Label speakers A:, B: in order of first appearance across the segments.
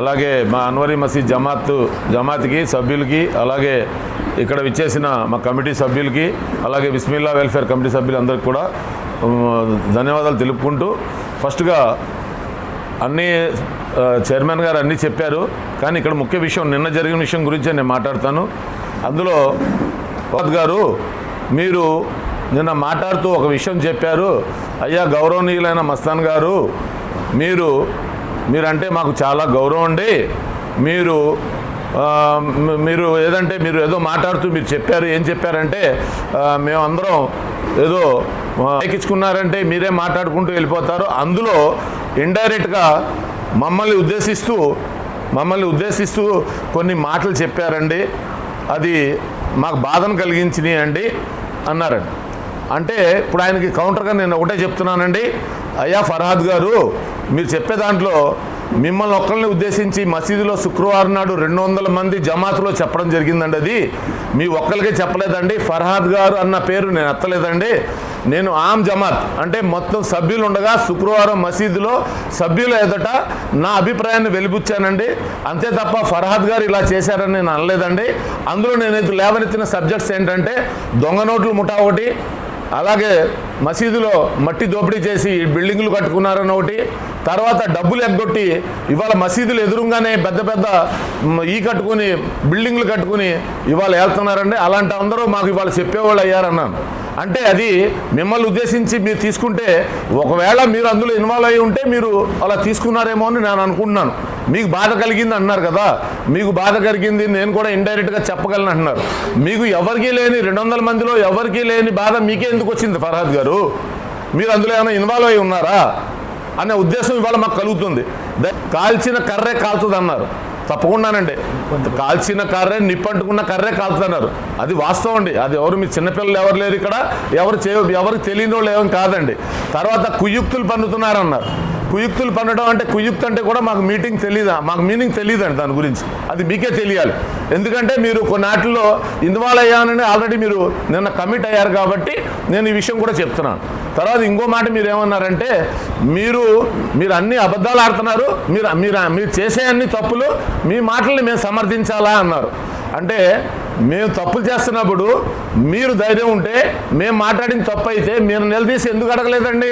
A: అలాగే మా అన్వరీ మసీద్ జమాత్ జమాత్కి సభ్యులకి అలాగే ఇక్కడ విచ్చేసిన మా కమిటీ సభ్యులకి అలాగే బిస్మిల్లా వెల్ఫేర్ కమిటీ సభ్యులందరికీ కూడా ధన్యవాదాలు తెలుపుకుంటూ ఫస్ట్గా అన్నీ చైర్మన్ గారు అన్నీ చెప్పారు కానీ ఇక్కడ ముఖ్య విషయం నిన్న జరిగిన విషయం గురించే నేను మాట్లాడతాను. అందులో భగవత్ గారు మీరు నిన్న మాట్లాడుతూ ఒక విషయం చెప్పారు. అయ్యా గౌరవనీయులైన మస్తాన్ గారు మీరు మీరంటే మాకు చాలా గౌరవం అండి. మీరు మీరు ఏదంటే మీరు ఏదో మాట్లాడుతూ మీరు చెప్పారు ఏం చెప్పారంటే మేమందరం ఏదో ఎక్కించుకున్నారంటే మీరే మాట్లాడుకుంటూ వెళ్ళిపోతారు. అందులో ఇండైరెక్ట్గా మమ్మల్ని ఉద్దేశిస్తూ మమ్మల్ని ఉద్దేశిస్తూ కొన్ని మాటలు చెప్పారండి. అది మాకు బాధను కలిగించినాయి అండి అన్నారండి. అంటే ఇప్పుడు ఆయనకి కౌంటర్గా నేను ఒకటే చెప్తున్నానండి. అయ్యా ఫర్హాద్ గారు మీరు చెప్పే దాంట్లో మిమ్మల్ని ఒక్కరిని ఉద్దేశించి మసీదులో శుక్రవారం నాడు రెండు వందల మంది జమాతులో చెప్పడం జరిగిందండి అది. మీ ఒక్కరికే చెప్పలేదండి. ఫర్హాద్ గారు అన్న పేరు నేను ఎత్తలేదండి. నేను ఆమ్ జమాత్ అంటే మొత్తం సభ్యులు ఉండగా శుక్రవారం మసీదులో సభ్యుల ఎదుట నా అభిప్రాయాన్ని వెలిబుచ్చానండి. అంతే తప్ప ఫర్హాద్ గారు ఇలా చేశారని నేను అనలేదండి. అందులో నేను లేవనెత్తిన సబ్జెక్ట్స్ ఏంటంటే దొంగ నోట్లు ముఠా ఒకటి అలాగే మసీదులో మట్టి దోపిడీ చేసి బిల్డింగులు కట్టుకున్నారని ఒకటి తర్వాత డబ్బులు ఎగ్గొట్టి ఇవాళ మసీదులు ఎదురుగానే పెద్ద పెద్ద ఈ కట్టుకుని బిల్డింగులు కట్టుకుని ఇవాళ వెళ్తున్నారండి అలాంటి అందరూ మాకు ఇవాళ చెప్పేవాళ్ళు అయ్యారన్నాను. అంటే అది మిమ్మల్ని ఉద్దేశించి మీరు తీసుకుంటే ఒకవేళ మీరు అందులో ఇన్వాల్వ్ అయి ఉంటే మీరు అలా తీసుకున్నారేమో అని నేను అనుకుంటున్నాను. మీకు బాధ కలిగింది అన్నారు కదా మీకు బాధ కలిగింది నేను కూడా ఇండైరెక్ట్గా చెప్పగలను అంటున్నారు. మీకు ఎవరికీ లేని రెండు వందల మందిలో ఎవరికీ లేని బాధ మీకే ఎందుకు వచ్చింది ఫర్హాద్ గారు? మీరు అందులో ఏమైనా ఇన్వాల్వ్ అయి ఉన్నారా? అనే ఉద్దేశం ఇవాళ మాకు కలుగుతుంది. కాల్చిన కర్రే కాలుతుంది అన్నారు తప్పకుండానండి. కాల్చిన కర్రే నిప్పంటుకున్న కర్రే కాల్తున్నారు అది వాస్తవం అండి. అది ఎవరు మీ చిన్నపిల్లలు ఎవరు లేరు ఇక్కడ? ఎవరు చే ఎవరికి తెలియని వాళ్ళు ఏం కాదండి. తర్వాత కుయుక్తులు పన్నుతున్నారన్నారు కుయుక్తులు పన్నడం అంటే కుయుక్తు అంటే కూడా మాకు మీటింగ్ తెలియదా మాకు మీనింగ్ తెలియదండి దాని గురించి. అది మీకే తెలియాలి. ఎందుకంటే మీరు కొన్నాటిలో ఇన్వాల్వ్ అయ్యానని ఆల్రెడీ మీరు నిన్న కమిట్ అయ్యారు కాబట్టి నేను ఈ విషయం కూడా చెప్తున్నాను. తర్వాత ఇంకో మాట మీరు ఏమన్నారంటే మీరు మీరు అన్ని అబద్ధాలు ఆడుతున్నారు మీరు మీరు మీరు చేసే అన్ని తప్పులు మీ మాటల్ని మేము సమర్థించాలా అన్నారు. అంటే మేము తప్పులు చేస్తున్నప్పుడు మీరు ధైర్యం ఉంటే మేము మాట్లాడిన తప్పు అయితే మీరు నిలదీసి ఎందుకు అడగలేదండి?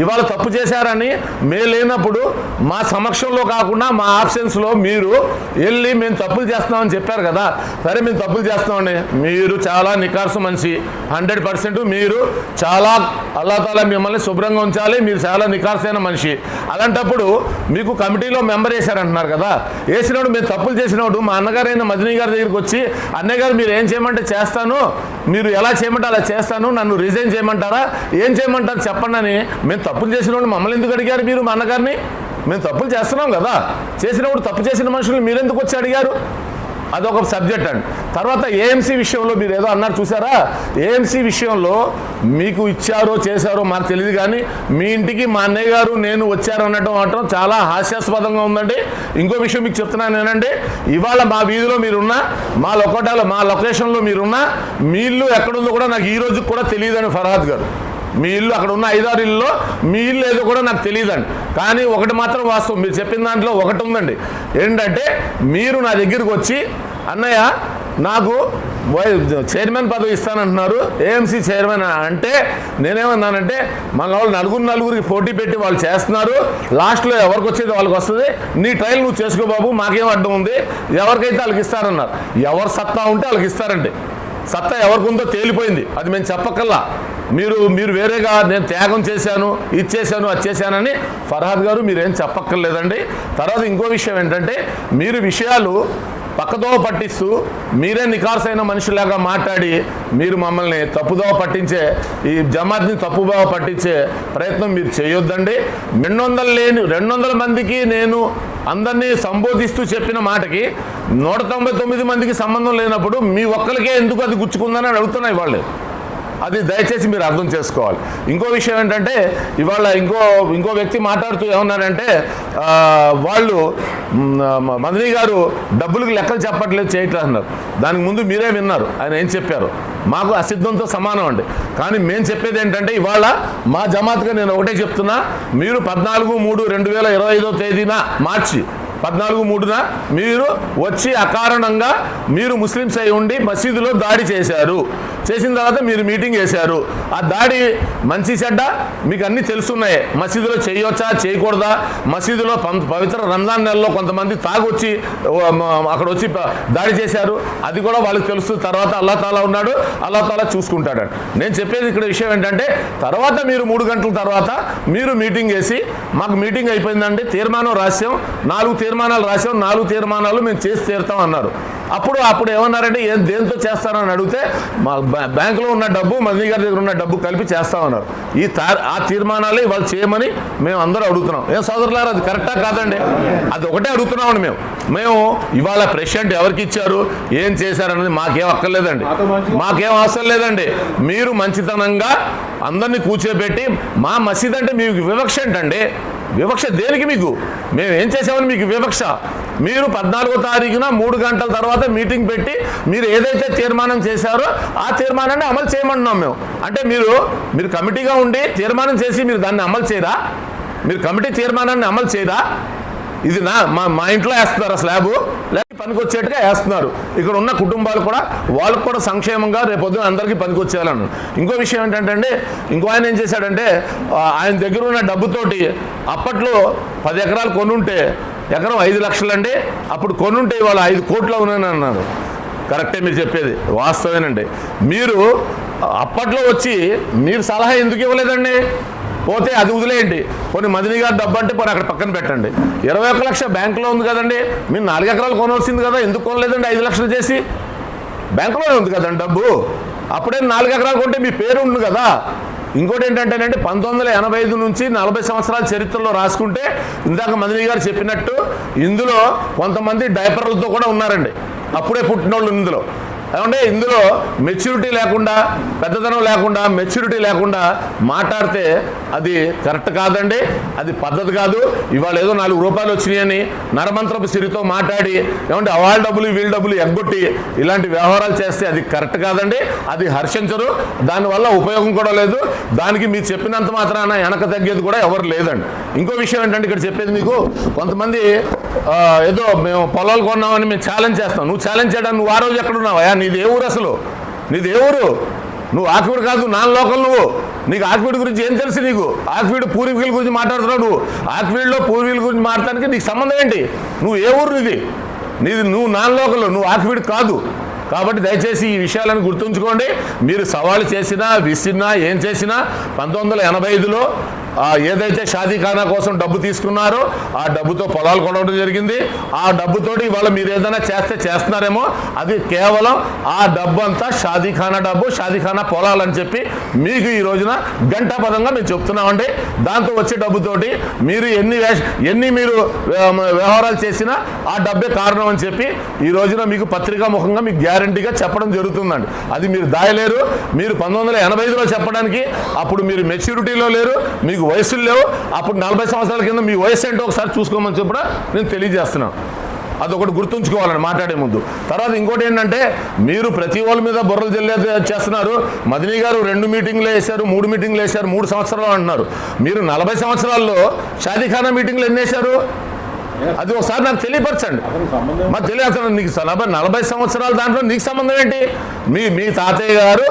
A: ఇవాళ తప్పు చేశారని మేము లేనప్పుడు మా సమక్షంలో కాకుండా మా ఆప్షన్స్లో మీరు వెళ్ళి మేము తప్పులు చేస్తున్నామని చెప్పారు కదా సరే మేము తప్పులు చేస్తామండి మీరు చాలా నికార్సు మనిషి. హండ్రెడ్ పర్సెంట్ మీరు చాలా అల్లాతాల మిమ్మల్ని శుభ్రంగా ఉంచాలి. మీరు చాలా నికార్సైన మనిషి. అలాంటప్పుడు మీకు కమిటీలో మెంబర్ వేశారంటున్నారు కదా. వేసినప్పుడు మేము తప్పులు చేసినప్పుడు మా అన్నగారైన మదినీ గారి దగ్గరికి వచ్చి అన్నయ్య గారు మీరు ఏం చేయమంటే చేస్తాను. మీరు ఎలా చేయమంటే అలా చేస్తాను. నన్ను రిజైన్ చేయమంటారా? ఏం చేయమంటారు చెప్పండి అని. మేము తప్పులు చేసిన మమ్మల్ని ఎందుకు అడిగారు మీరు మా అన్నగారిని? మేము తప్పులు చేస్తున్నాం కదా. చేసినప్పుడు తప్పు చేసిన మనుషులు మీరు ఎందుకు వచ్చి అడిగారు? అదొక సబ్జెక్ట్ అండి. తర్వాత ఏఎంసీ విషయంలో మీరు ఏదో అన్నారు చూసారా? ఏఎంసీ విషయంలో మీకు ఇచ్చారో చేశారో మాకు తెలియదు కానీ మీ ఇంటికి మా అన్నయ్య గారు నేను వచ్చారనటం అనటం చాలా హాస్యాస్పదంగా ఉందండి. ఇంకో విషయం మీకు చెప్తున్నాను నేనండి. ఇవాళ మా వీధిలో మీరున్నా మా లొకోటాలో మా లొకేషన్లో మీరున్నా మీళ్ళు ఎక్కడుందో కూడా నాకు ఈ రోజుకి కూడా తెలియదని ఫర్హాద్ గారు. మీ ఇల్లు అక్కడ ఉన్న ఐదారు ఇల్లులో మీ ఇల్లు ఏదో కూడా నాకు తెలియదండి. కానీ ఒకటి మాత్రం వాస్తవం. మీరు చెప్పిన దాంట్లో ఒకటి ఉందండి. ఏంటంటే మీరు నా దగ్గరికి వచ్చి అన్నయ్య నాకు వై- చైర్మన్ పదవి ఇస్తానంటున్నారు. ఏఎంసీ చైర్మన్ అంటే నేనేమన్నానంటే మన వాళ్ళు నలుగురు నలుగురికి పోటీ పెట్టి వాళ్ళు చేస్తున్నారు. లాస్ట్లో ఎవరికి వచ్చేది వాళ్ళకి వస్తుంది. నీ ట్రయల్ నువ్వు చేసుకో బాబు మాకేం అడ్డం ఉంది. ఎవరికైతే వాళ్ళకి ఇస్తారన్నారు. ఎవరు సత్తా ఉంటే వాళ్ళకి ఇస్తారండి. సత్తా ఎవరికి ఉందో తేలిపోయింది. అది మేము చెప్పకల్లా మీరు మీరు వేరేగా నేను త్యాగం చేశాను ఇది చేశాను అది చేశానని ఫర్హాద్ గారు మీరేం చెప్పక్కర్లేదండి. తర్వాత ఇంకో విషయం ఏంటంటే మీరు విషయాలు పక్కదోవ పట్టిస్తూ మీరే నికార్సైన మనుషులాగా మాట్లాడి మీరు మమ్మల్ని తప్పుదోవ పట్టించే ఈ జమాత్ని తప్పుదోవ పట్టించే ప్రయత్నం మీరు చేయొద్దండి. రెండు వందలు లేని రెండు వందల మందికి నేను అందరినీ సంబోధిస్తూ చెప్పిన మాటకి నూట తొంభై తొమ్మిది మందికి సంబంధం లేనప్పుడు మీ ఒక్కరికే ఎందుకు అది గుచ్చుకుందని అడుగుతున్నాయి వాళ్ళు అది దయచేసి మీరు అర్థం చేసుకోవాలి. ఇంకో విషయం ఏంటంటే ఇవాళ ఇంకో ఇంకో వ్యక్తి మాట్లాడుతూ ఏమన్నారంటే వాళ్ళు మ్, గారు డబ్బులకు లెక్కలు చెప్పట్లేదు చేయట్లేదు అన్నారు. దానికి ముందు మీరే విన్నారు. ఆయన ఏం చెప్పారు? మాకు అసిద్ధంతో సమానం అండి. కానీ మేము చెప్పేది ఏంటంటే ఇవాళ మా జమాత్గా నేను ఒకటే చెప్తున్నా మీరు పద్నాలుగు మూడు రెండు వేల ఇరవై ఐదో తేదీన మార్చి పద్నాలుగు మూడున మీరు వచ్చి అకారణంగా మీరు ముస్లిమ్స్ అయి ఉండి మసీదులో దాడి చేశారు. చేసిన తర్వాత మీరు మీటింగ్ చేశారు. ఆ దాడి మంచి చెడ్డ? మీకు అన్నీ తెలుసున్నాయి. మసీదులో చేయొచ్చా? చేయకూడదా? మసీదులో పం- పవిత్ర రంజాన్ నెలలో కొంతమంది తాగొచ్చి అక్కడ వచ్చి దాడి చేశారు. అది కూడా వాళ్ళకి తెలుసు. తర్వాత అల్లా తాలా ఉన్నాడు. అల్లా తాలా చూసుకుంటాడు నేను చెప్పేది ఇక్కడ విషయం ఏంటంటే తర్వాత మీరు మూడు గంటల తర్వాత మీరు మీటింగ్ చేసి మాకు మీటింగ్ అయిపోయిందంటే తీర్మానం రాసాం నాలుగు తీర్మానాలు రాసాం నాలుగు తీర్మానాలు మేము చేసి తీరుతాం అన్నారు. అప్పుడు అప్పుడు ఏమన్నారంటే ఏం దేంతో చేస్తారని అడిగితే మా బ్యాంకులో ఉన్న డబ్బు మదనీ గారి దగ్గర ఉన్న డబ్బు కలిపి చేస్తామన్నారు ఈ తా- ఆ తీర్మానాలే ఇవాళ చేయమని మేము అందరూ అడుగుతున్నాం. ఏం సోదరులారా అది కరెక్టా కాదండి? అది ఒకటే అడుగుతున్నామండి మేము. మేము ఇవాళ ప్రెసిడెంట్ ఎవరికి ఇచ్చారు ఏం చేశారన్నది మాకేం అక్కర్లేదండి. మాకేం అవసరం లేదండి. మీరు మంచితనంగా అందరినీ కూర్చోబెట్టి మా మసీద్ అంటే మీకు వివక్ష ఏంటండి? వివక్ష దేనికి మీకు? మేము ఏం చేసామని మీకు వివక్ష? మీరు పద్నాలుగో తారీఖున మూడు గంటల తర్వాత మీటింగ్ పెట్టి మీరు ఏదైతే తీర్మానం చేశారో ఆ తీర్మానాన్ని అమలు చేయమంటున్నాం మేము. అంటే మీరు మీరు కమిటీగా ఉండి తీర్మానం చేసి మీరు దాన్ని అమలు చేయరా? మీరు కమిటీ తీర్మానాన్ని అమలు చేయరా? ఇది నా మా మా ఇంట్లో వేస్తున్నారు స్లాబ్. లేకపోతే పనికొచ్చేట్టుగా వేస్తున్నారు. ఇక్కడ ఉన్న కుటుంబాలు కూడా వాళ్ళకు కూడా సంక్షేమంగా రేపొద్దున అందరికీ పనికొచ్చేయాలను ఇంకో విషయం ఏంటంటే అండి ఇంకో ఆయన ఏం చేశాడంటే ఆయన దగ్గర ఉన్న డబ్బుతోటి అప్పట్లో పది ఎకరాలు కొనుంటే ఎకరం ఐదు లక్షలు అండి అప్పుడు కొనుంటే ఇవాళ ఐదు కోట్లు ఉన్నాయని అన్నారు. కరెక్టే మీరు చెప్పేది. వాస్తవేనండి. మీరు అప్పట్లో వచ్చి మీరు సలహా ఎందుకు ఇవ్వలేదండి? పోతే అది వదిలేయండి. కొన్ని మదిని గారు డబ్బు అంటే పోనీ అక్కడ పక్కన పెట్టండి. ఇరవై ఒక్క లక్ష బ్యాంకులో ఉంది కదండి. మీరు నాలుగు ఎకరాలు కొనవలసింది కదా. ఎందుకు కొనలేదండి ఐదు లక్షలు చేసి? బ్యాంకులోనే ఉంది కదండి డబ్బు. అప్పుడే నాలుగు ఎకరాలు కొంటే మీ పేరు ఉంది కదా. ఇంకోటి ఏంటంటేనంటే పంతొమ్మిది వందల ఎనభై ఐదు నుంచి నలభై సంవత్సరాల చరిత్రలో రాసుకుంటే ఇందాక మదిని గారు చెప్పినట్టు ఇందులో కొంతమంది డైపర్లతో కూడా ఉన్నారండి. అప్పుడే పుట్టినోళ్ళు ఇందులో. ఏమంటే ఇందులో మెచ్యూరిటీ లేకుండా పెద్దతనం లేకుండా మెచ్యూరిటీ లేకుండా మాట్లాడితే అది కరెక్ట్ కాదండి అది పద్ధతి కాదు. ఇవాళ ఏదో నాలుగు రూపాయలు వచ్చినాయని నరమంత్రపు సిరితో మాట్లాడి ఏమంటే వాళ్ళ డబ్బులు వీళ్ళ డబ్బులు ఎగ్గొట్టి ఇలాంటి వ్యవహారాలు చేస్తే అది కరెక్ట్ కాదండి అది హర్షించరు. దానివల్ల ఉపయోగం కూడా లేదు. దానికి మీరు చెప్పినంత మాత్రాన వెనక తగ్గేది కూడా ఎవరు లేదండి. ఇంకో విషయం ఏంటంటే ఇక్కడ చెప్పేది మీకు కొంతమంది ఏదో మేము పొలాలు కొన్నామని మేము ఛాలెంజ్ చేస్తాం. నువ్వు ఛాలెంజ్ చేయడానికి నువ్వు ఆ రోజు ఎక్కడున్నావా నీది ఏ ఊరు అసలు? నీది ఏ ఊరు? నువ్వు ఆక్విడ్ కాదు నాన్ లోకల్ నువ్వు. నీకు ఆక్విడ్ గురించి ఏం తెలుసు నీకు? ఆక్విడ్ పూర్వీకుల గురించి మాట్లాడుతున్నావు నువ్వు. ఆక్విడ్లో పూర్వీకుల గురించి మాట్లాడడానికి నీకు సంబంధం ఏంటి? నువ్వు ఏ ఊరు నీది? నీది నువ్వు నాన్ లోకల్ నువ్వు ఆక్విడ్ కాదు. కాబట్టి దయచేసి ఈ విషయాలను గుర్తుంచుకోండి. మీరు సవాలు చేసినా విసిరినా ఏం చేసినా పంతొమ్మిది వందల ఎనభై ఐదులో ఏదైతే షాదీఖానా కోసం డబ్బు తీసుకున్నారో ఆ డబ్బుతో పొలాలు కొనడం జరిగింది. ఆ డబ్బుతోటి ఇవాళ మీరు ఏదైనా చేస్తే చేస్తున్నారేమో అది కేవలం ఆ డబ్బు అంతా షాదీఖానా డబ్బు షాదీఖానా పొలాలని చెప్పి మీకు ఈ రోజున గంటాపదంగా మేము చెప్తున్నామండి. దాంతో వచ్చే డబ్బుతోటి మీరు ఎన్ని ఎన్ని మీరు వ్యవహారాలు చేసినా ఆ డబ్బే కారణం అని చెప్పి ఈ రోజున మీకు పత్రికా ముఖంగా మీకు గ్యారంటీగా చెప్పడం జరుగుతుందండి. అది మీరు దాయలేరు. మీరు పంతొమ్మిది వందల ఎనభై ఐదులో చెప్పడానికి అప్పుడు మీరు మెచ్యూరిటీలో లేరు. మీకు వయసులు లేవు. అప్పుడు నలభై సంవత్సరాల కింద మీ వయసు ఏంటో ఒకసారి చూసుకోమని చెప్పడం నేను తెలియజేస్తున్నాను అదొకటి గుర్తుంచుకోవాలని మాట్లాడే ముందు. తర్వాత ఇంకోటి ఏంటంటే మీరు ప్రతి వాళ్ళ మీద బుర్రలు జల్లే చేస్తున్నారు. మదిని గారు రెండు మీటింగ్లు వేశారు మూడు మీటింగ్లు వేశారు మూడు సంవత్సరాలు అంటున్నారు. మీరు నలభై సంవత్సరాల్లో షాదీఖానా మీటింగ్లు ఎన్ని వేశారు? అది ఒకసారి నాకు తెలియపరచండి. మరి తెలియదు నీకు నలభై నలభై సంవత్సరాల దాంట్లో నీకు సంబంధం ఏంటి? మీ మీ తాతయ్య గారు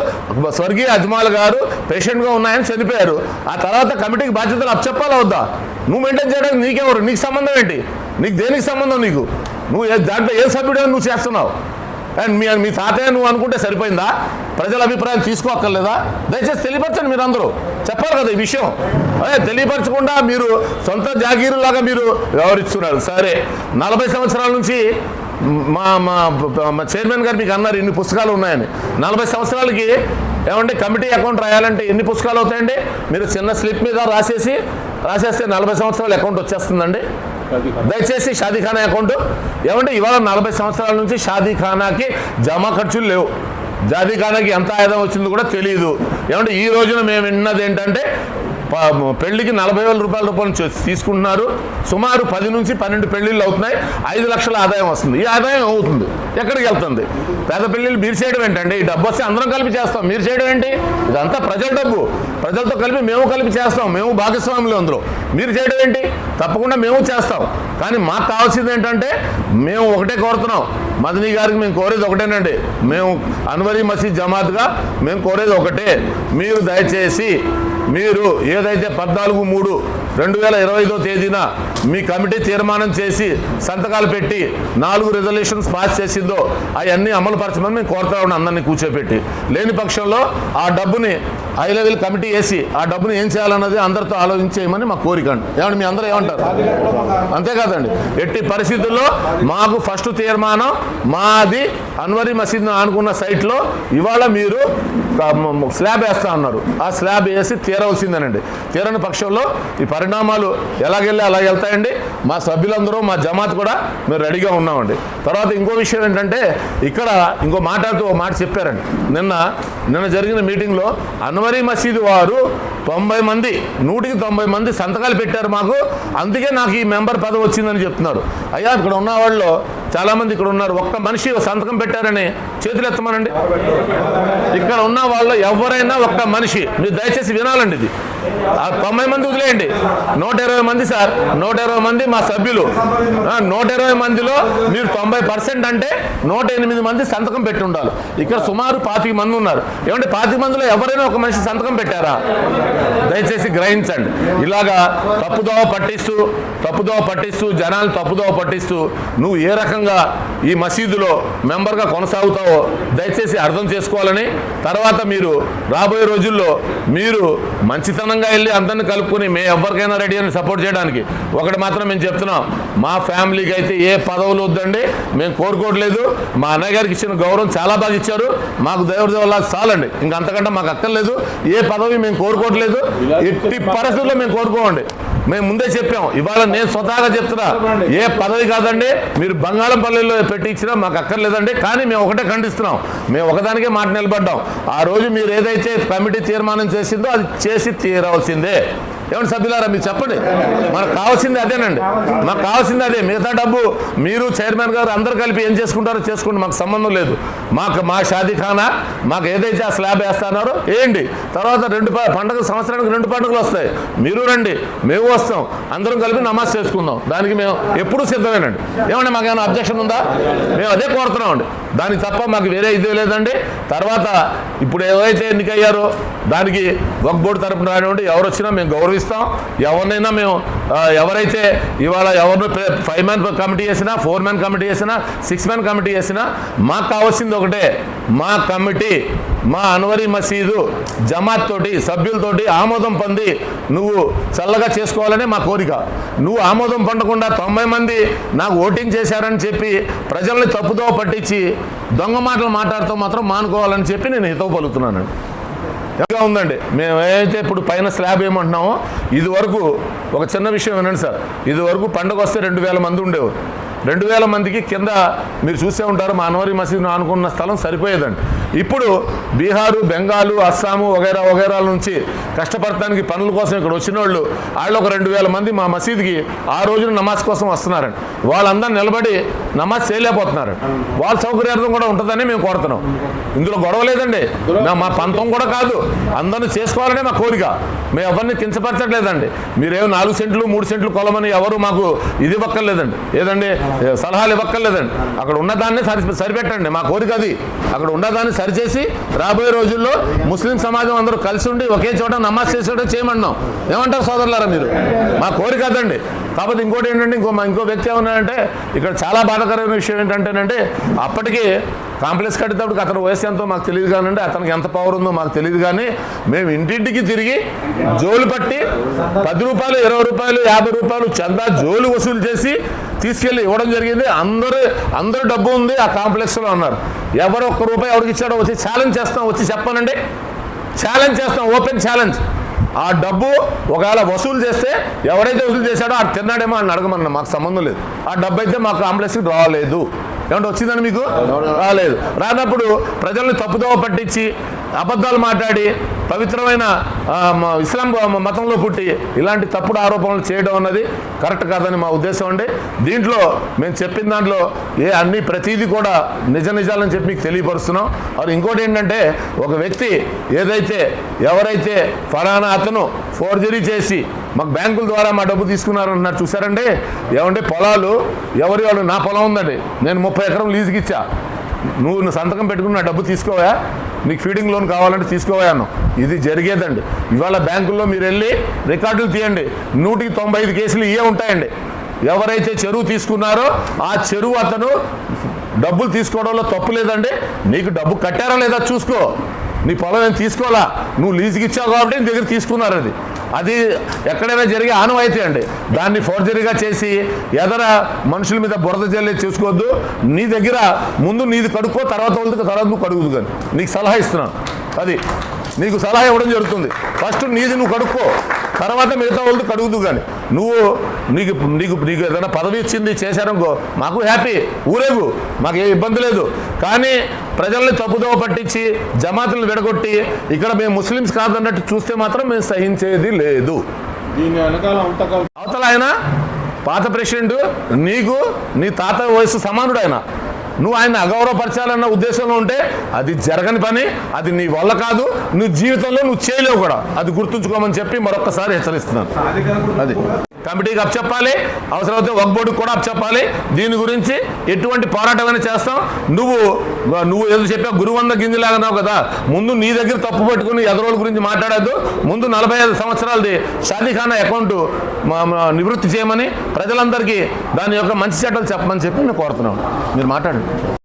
A: స్వర్గీయ అజ్మాల్ గారు పేషెంట్గా ఉన్నాయని చనిపోయారు. ఆ తర్వాత కమిటీకి బాధ్యతలు అప్పచెప్పాలా వద్దా? నువ్వు మెయింటైన్ చేయడానికి నీకెవరు? నీకు సంబంధం ఏంటి? నీకు దేనికి సంబంధం నీకు? నువ్వు దాంట్లో ఏ సభ్యుడు నువ్వు చేస్తున్నావు? అండ్ మీ మీ తాతయ్య నువ్వు అనుకుంటే సరిపోయిందా? ప్రజల అభిప్రాయం తీసుకోక్కర్లేదా? దయచేసి తెలియపరచండి మీరు అందరూ చెప్పాలి కదా ఈ విషయం. అదే తెలియపరచకుండా మీరు సొంత జాగీరులాగా మీరు వ్యవహరిస్తున్నారు. సరే నలభై సంవత్సరాల నుంచి మా మా చైర్మన్ గారు మీకు అన్నారు ఇన్ని పుస్తకాలు ఉన్నాయని. నలభై సంవత్సరాలకి ఏమంటే కమిటీ అకౌంట్ రాయాలంటే ఎన్ని పుస్తకాలు అవుతాయండి? మీరు చిన్న స్లిప్ మీద రాసేసి రాసేస్తే నలభై సంవత్సరాల అకౌంట్ వచ్చేస్తుందండి. దయచేసి షాదీఖానా అకౌంట్. ఏమంటే ఇవాళ నలభై సంవత్సరాల నుంచి షాదీఖానాకి జమా ఖర్చులు లేవు. షాదీఖానాకి ఎంత ఆదాయం వచ్చిందో కూడా తెలియదు ఏమంటే ఈ రోజున మేము విన్నది ఏంటంటే పెళ్ళికి నలభై వేల రూపాయల రూపాయలు తీసుకుంటున్నారు. సుమారు పది నుంచి పన్నెండు పెళ్ళిళ్ళు అవుతున్నాయి. ఐదు లక్షల ఆదాయం వస్తుంది. ఈ ఆదాయం అవుతుంది. ఎక్కడికి వెళ్తుంది? పేద పెళ్ళిళ్ళు మీరు చేయడం ఏంటండి ఈ డబ్బు వస్తే అందరం కలిపి చేస్తాం. మీరు చేయడం ఏంటి? ఇదంతా ప్రజల డబ్బు. ప్రజలతో కలిపి మేము కలిపి చేస్తాం. మేము భాగస్వాములు అందులో. మీరు చేయడం ఏంటి? తప్పకుండా మేము చేస్తాం. కానీ మాకు కావాల్సింది ఏంటంటే మేము ఒకటే కోరుతున్నాం. మదనీ గారికి మేము కోరేది ఒకటేనండి. మేము అన్వరీ మసీద్ జమాత్గా మేము కోరేది ఒకటే. మీరు దయచేసి మీరు ఏదైతే పద్నాలుగు మూడు రెండు వేల ఇరవై ఐదో తేదీన మీ కమిటీ తీర్మానం చేసి సంతకాలు పెట్టి నాలుగు రిజల్యూషన్స్ పాస్ చేసిందో అవన్నీ అమలు పరచమని మేము కోరుతా ఉన్నాం అందరినీ కూర్చోపెట్టి. లేని పక్షంలో ఆ డబ్బుని హై లెవెల్ కమిటీ వేసి ఆ డబ్బుని ఏం చేయాలన్నది అందరితో ఆలోచించేయమని మా కోరిక అండి. ఏమండి మీ అందరూ ఏమంటారు? అంతేకాదండి ఎట్టి పరిస్థితుల్లో మాకు ఫస్ట్ తీర్మానం మాది అన్వరి మసీద్ ఆనుకున్న సైట్లో ఇవాళ మీరు స్లాబ్ వేస్తా అన్నారు. ఆ స్లాబ్ వేసి తీరవలసిందేనండి. తీరని పక్షంలో ఈ పరిణామాలు ఎలాగెళ్ళి అలా వెళ్తాయండి. మా సభ్యులందరూ మా జమాత్ కూడా మేము రెడీగా ఉన్నామండి. తర్వాత ఇంకో విషయం ఏంటంటే ఇక్కడ ఇంకో మాట్లాడుతూ ఒక మాట చెప్పారండి. నిన్న నిన్న జరిగిన మీటింగ్లో అన్వరీ మసీదు వారు తొంభై మంది నూటికి తొంభై మంది సంతకాలు పెట్టారు మాకు. అందుకే నాకు ఈ మెంబర్ పదవి వచ్చిందని చెప్తున్నారు. అయ్యా ఇక్కడ ఉన్న వాళ్ళు చాలామంది ఇక్కడ ఉన్నారు. ఒక్క మనిషి సంతకం పెట్టారని చేతులు ఎత్తమనండి. ఇక్కడ ఉన్న వాళ్ళు ఎవరైనా ఒక్క మనిషి. మీరు దయచేసి వినాలండి ఇది. తొంభై మంది వదిలేయండి. నూట ఇరవై మంది సార్ నూట ఇరవై మంది మా సభ్యులు. నూట ఇరవై మందిలో మీరు తొంభై పర్సెంట్ అంటే నూట ఎనిమిది మంది సంతకం పెట్టి ఉండాలి. ఇక్కడ సుమారు పాతిక మంది ఉన్నారు. ఏమంటే పాతిక మందిలో ఎవరైనా ఒక మనిషి సంతకం పెట్టారా? దయచేసి గ్రహించండి. ఇలాగా తప్పుదోవ పట్టిస్తూ తప్పుదోవ పట్టిస్తూ జనాలు తప్పుదోవ పట్టిస్తూ నువ్వు ఏ రకంగా ఈ మసీదులో మెంబర్గా కొనసాగుతావో దయచేసి అర్థం చేసుకోవాలని తర్వాత మీరు రాబోయే రోజుల్లో మీరు మంచితనం మంచితనంగా వెళ్ళి అందరిని కలుపుకొని మేము ఎవరికైనా రెడీ అని సపోర్ట్ చేయడానికి. ఒకటి మాత్రం మేము చెప్తున్నాం. మా ఫ్యామిలీకి అయితే ఏ పదవులు వద్దండి. మేము కోరుకోవట్లేదు. మా అన్నయ్య గారికి ఇచ్చిన గౌరవం చాలా బాగా ఇచ్చారు. మాకు దేవుడి వల్ల చాలండి. ఇంక అంతకంటే మాకు అక్కర్లేదు. ఏ పదవి మేము కోరుకోవట్లేదు. ఎట్టి పరిస్థితుల్లో మేము కోరుకోమండి మేము ముందే చెప్పాం. ఇవాళ నేను స్వతహాగా చెప్తున్నా. ఏ పదవి కాదండి మీరు బంగాళంపల్లిలో పెట్టి ఇచ్చినా మాకు అక్కర్లేదండి. కానీ మేము ఒకటే ఖండిస్తున్నాం. మేము ఒకదానికే మాట నిలబడ్డాం. ఆ రోజు మీరు ఏదైతే కమిటీ తీర్మానం చేసిందో అది చేసి తీరవలసిందే. ఏమండి సభ్యులారా మీరు చెప్పండి. మనకు కావాల్సింది అదేనండి. మాకు కావాల్సింది అదే. మిగతా డబ్బు మీరు చైర్మన్ గారు అందరు కలిపి ఏం చేసుకుంటారో చేసుకోండి మాకు సంబంధం లేదు. మాకు మా షాదీఖానా మాకు ఏదైతే ఆ స్లాబ్ వేస్తున్నారో వేయండి తర్వాత రెండు పండుగ సంవత్సరానికి రెండు పండుగలు వస్తాయి. మీరు రండి మేము వస్తాం. అందరం కలిపి నమాజ్ చేసుకుందాం. దానికి మేము ఎప్పుడూ సిద్ధమేనండి. ఏమండి మాకు ఏమైనా అబ్జెక్షన్ ఉందా? మేము అదే కోరుతున్నామండి. దానికి తప్ప మాకు వేరే ఇదే లేదండి. తర్వాత ఇప్పుడు ఏవైతే ఎన్నికయ్యారో దానికి వక్ బోర్డు తరపున రానివ్వండి. ఎవరు వచ్చినా మేము గౌరవిస్తాం ఎవరినైనా మేము ఎవరైతే ఇవాళ ఎవరిని ఫైవ్ మ్యాన్ కమిటీ చేసినా ఫోర్ మ్యాన్ కమిటీ చేసినా సిక్స్ మ్యాన్ కమిటీ చేసినా మాకు కావాల్సింది ఒకటే. మా కమిటీ మా అన్వరి మసీదు జమాత్ తోటి సభ్యులతోటి ఆమోదం పొంది నువ్వు చల్లగా చేసుకోవాలనే మా కోరిక. నువ్వు ఆమోదం పొందకుండా తొంభై మంది నాకు ఓటింగ్ చేశారని చెప్పి ప్రజల్ని తప్పుదో పట్టించి దొంగ మాటలు మాట్లాడుతూ మాత్రం మానుకోవాలని చెప్పి నేను హితవు పలుకుతున్నానండి ఇంకా ఉందండి. మేము ఏదైతే ఇప్పుడు పైన స్లాబ్ ఏమంటున్నామో ఇది వరకు ఒక చిన్న విషయం వినండి సార్. ఇది వరకు పండుగ వస్తే రెండు వేల మంది ఉండేవారు. రెండు వేల మందికి కింద మీరు చూసే ఉంటారు మా అనవరి మసీద్ను అనుకున్న స్థలం సరిపోయేదండి. ఇప్పుడు బీహారు బెంగాలు అస్సాము వగైరా వగైరాల నుంచి కష్టపడటానికి పనుల కోసం ఇక్కడ వచ్చిన వాళ్ళు వాళ్ళు ఒక రెండు వేల మంది మా మసీద్కి ఆ రోజున నమాజ్ కోసం వస్తున్నారండి వాళ్ళందరూ నిలబడి నమాజ్ చేయలేకపోతున్నారండి వాళ్ళ సౌకర్యార్థం కూడా ఉంటుందని మేము కోరుతున్నాం. ఇందులో గొడవ లేదండి. మా పంతం కూడా కాదు. అందరిని చేసుకోవాలనే మా కోరిక. మేము ఎవరిని కించపరచట్లేదండి. మీరేమో నాలుగు సెంట్లు మూడు సెంట్లు కొలమని ఎవరు మాకు ఇది ఇవ్వక్కర్లేదండి. ఏదండి? సలహాలు ఇవ్వక్కర్లేదండి. అక్కడ ఉన్నదాన్ని సరి సరిపెట్టండి. మా కోరిక అది. అక్కడ ఉన్నదాన్ని సరిచేసి రాబోయే రోజుల్లో ముస్లిం సమాజం అందరూ కలిసి ఉండి ఒకే చోట నమాజ్ చేసేటో చేయమన్నాం ఏమంటారు సోదరులారా మీరు? మా కోరిక అదండి. కాకపోతే ఇంకోటి ఏంటంటే ఇంకో మా ఇంకో వ్యక్తి ఏమన్నాడంటే ఇక్కడ చాలా బాధాకరమైన విషయం ఏంటంటేనంటే అప్పటికి కాంప్లెక్స్ కట్టేటప్పుడు అతని వయసు ఎంతో మాకు తెలియదు కానండి అతనికి ఎంత పవర్ ఉందో మాకు తెలియదు కానీ మేము ఇంటింటికి తిరిగి జోలు పట్టి పది రూపాయలు ఇరవై రూపాయలు యాభై రూపాయలు చందా జోలు వసూలు చేసి తీసుకెళ్ళి ఇవ్వడం జరిగింది. అందరూ అందరూ డబ్బు ఉంది ఆ కాంప్లెక్స్లో అన్నారు. ఎవరు ఒక్క రూపాయి ఎవరికి ఇచ్చాడో వచ్చి ఛాలెంజ్ చేస్తాం వచ్చి చెప్పానండి. ఛాలెంజ్ చేస్తాం ఓపెన్ ఛాలెంజ్. ఆ డబ్బు ఒకవేళ వసూలు చేస్తే ఎవరైతే వసూలు చేశాడో ఆ తిన్నాడేమో అని అడగమన్నా మాకు సంబంధం లేదు. ఆ డబ్బు అయితే మాకు కాంప్లెక్స్కి రాలేదు ఏమంటే వచ్చిందని మీకు? రాలేదు. రానప్పుడు ప్రజల్ని తప్పుదోవ పట్టించి అబద్ధాలు మాట్లాడి పవిత్రమైన ఇస్లాం మతంలో పుట్టి ఇలాంటి తప్పుడు ఆరోపణలు చేయడం అన్నది కరెక్ట్ కాదని మా ఉద్దేశం అండి. దీంట్లో మేము చెప్పిన దాంట్లో ఏ అన్ని ప్రతిదీ కూడా నిజ నిజాలని చెప్పి మీకు తెలియపరుస్తున్నాం. అది ఇంకోటి ఏంటంటే ఒక వ్యక్తి ఏదైతే ఎవరైతే ఫలానా అతను ఫోర్జరీ చేసి మాకు బ్యాంకుల ద్వారా మా డబ్బు తీసుకున్నారన్నారు చూసారండి ఏమంటే పొలాలు ఎవరి వాళ్ళు నా పొలం ఉందండి. నేను ముప్పై ఎకరం లీజుకి ఇచ్చా. నువ్వు నువ్వు సంతకం పెట్టుకుని నా డబ్బు తీసుకోవా నీకు ఫీడింగ్ లోన్ కావాలంటే తీసుకోవా అన్నావు ఇది జరిగేదండి. ఇవాళ బ్యాంకుల్లో మీరు వెళ్ళి రికార్డులు తీయండి. నూటికి తొంభై ఐదు కేసులు ఇవే ఉంటాయండి. ఎవరైతే చెరువు తీసుకున్నారో ఆ చెరువు అతను డబ్బులు తీసుకోవడంలో తప్పు లేదండి. నీకు డబ్బు కట్టారా లేదా చూసుకో. నీ పొలం ఏం తీసుకోవాలా? నువ్వు లీజుకి ఇచ్చావు కాబట్టి నీ దగ్గర తీసుకున్నారు అది. అది ఎక్కడైనా జరిగే ఆనవాయితీ అండి. దాన్ని ఫోర్జరీగా చేసి ఎదర మనుషుల మీద బురద జల్లి చూసుకోవద్దు. నీ దగ్గర ముందు నీది కడుక్కో తర్వాత వాళ్ళకి తర్వాత నువ్వు కడుగుదు కానీ. నీకు సలహా ఇస్తున్నాను. అది నీకు సలహా ఇవ్వడం జరుగుతుంది. ఫస్ట్ నీది నువ్వు కడుక్కో. తర్వాత మిగతా వాళ్ళది కడుగుదు కానీ నువ్వు నీకు నీకు నీకు ఏదైనా పదవి ఇచ్చింది చేశారనుకో మాకు హ్యాపీ ఊరేగు మాకు ఏ ఇబ్బంది లేదు. కానీ ప్రజల్ని తప్పుదోవ పట్టించి జమాతులను విడగొట్టి ఇక్కడ మేము ముస్లిమ్స్ కాదన్నట్టు చూస్తే మాత్రం మేము సహించేది లేదు. అవతల ఆయన పాత ప్రెసిడెంట్ నీకు నీ తాత వయసు సమానుడు ఆయన. నువ్వు ఆయన అగౌరవపరచాలన్న ఉద్దేశంలో ఉంటే అది జరగని పని అది నీ వల్ల కాదు నువ్వు జీవితంలో నువ్వు చేయలేవు కూడా. అది గుర్తుంచుకోమని చెప్పి మరొకసారి హెచ్చరిస్తున్నాను. అది. కమిటీకి అప్పచెప్పాలి అవసరమైతే వక్ బోర్డుకి కూడా అప్పచెప్పాలి దీని గురించి ఎటువంటి పోరాటమైనా చేస్తాం. నువ్వు నువ్వు ఏదో చెప్పా గురువంద గింజలాగన్నావు కదా. ముందు నీ దగ్గర తప్పు పట్టుకుని ఎదరోళ్ళ గురించి మాట్లాడద్దు. ముందు నలభై ఐదు సంవత్సరాలది షాదీఖానా అకౌంట్ నివృత్తి చేయమని ప్రజలందరికీ దాని యొక్క మంచి చట్టాలు చెప్పమని చెప్పి నేను కోరుతున్నాను. మీరు మాట్లాడండి.